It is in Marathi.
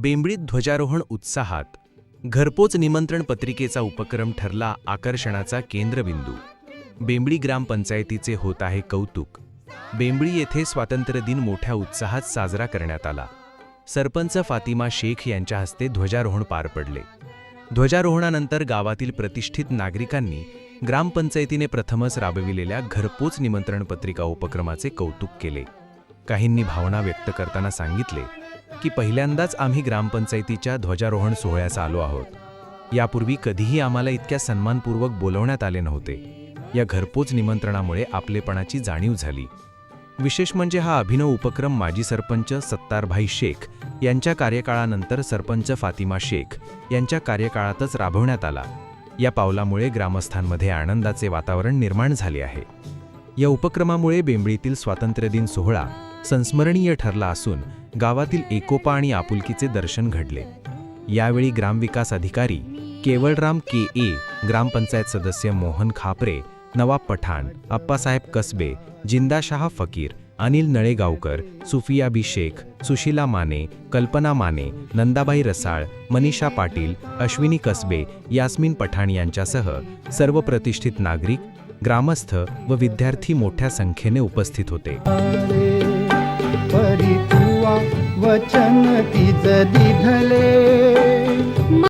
बेंबळीत ध्वजारोहण उत्साहात घरपोच निमंत्रण पत्रिकेचा उपक्रम ठरला आकर्षणाचा केंद्रबिंदू. बेंबळी ग्रामपंचायतीचे होत आहे कौतुक. बेंबळी येथे स्वातंत्र्यदिन मोठ्या उत्साहात साजरा करण्यात आला. सरपंच फातिमा शेख यांच्या हस्ते ध्वजारोहण पार पडले. ध्वजारोहणानंतर गावातील प्रतिष्ठित नागरिकांनी ग्रामपंचायतीने प्रथमच राबविलेल्या घरपोच निमंत्रण पत्रिका उपक्रमाचे कौतुक केले. काहींनी भावना व्यक्त करताना सांगितले की पहिल्यांदाच आम्ही ग्रामपंचायतीच्या ध्वजारोहण सोहळ्यास आलो आहोत. यापूर्वी कधीही आम्हाला इतक्या सन्मानपूर्वक बोलवण्यात आले नव्हते. या घरपोच निमंत्रणामुळे आपलेपणाची जाणीव झाली. विशेष म्हणजे हा अभिनव उपक्रम माजी सरपंच सत्तारभाई शेख यांच्या कार्यकाळानंतर सरपंच फातिमा शेख यांच्या कार्यकाळातच राबवण्यात आला. या पावलामुळे ग्रामस्थांमध्ये आनंदाचे वातावरण निर्माण झाले आहे. या उपक्रमामुळे बेंबळीतील स्वातंत्र्यदिन सोहळा संस्मरणीय ठरला असून गावातील एकोपा आणि आपुलकीचे दर्शन घडले. यावेळी ग्रामविकास अधिकारी केवळराम के ए ग्रामपंचायत सदस्य मोहन खापरे नवाब पठाण अप्पासाहेब कसबे जिंदाशाह फकीर अनिल नळेगावकर सुफिया बी शेख सुशीला माने कल्पना माने नंदाबाई रसाळ मनीषा पाटील अश्विनी कसबे यास्मिन पठाण यांच्यासह सर्व प्रतिष्ठित नागरिक ग्रामस्थ व विद्यार्थी मोठ्या संख्येने उपस्थित होते. वचन तिच दिधले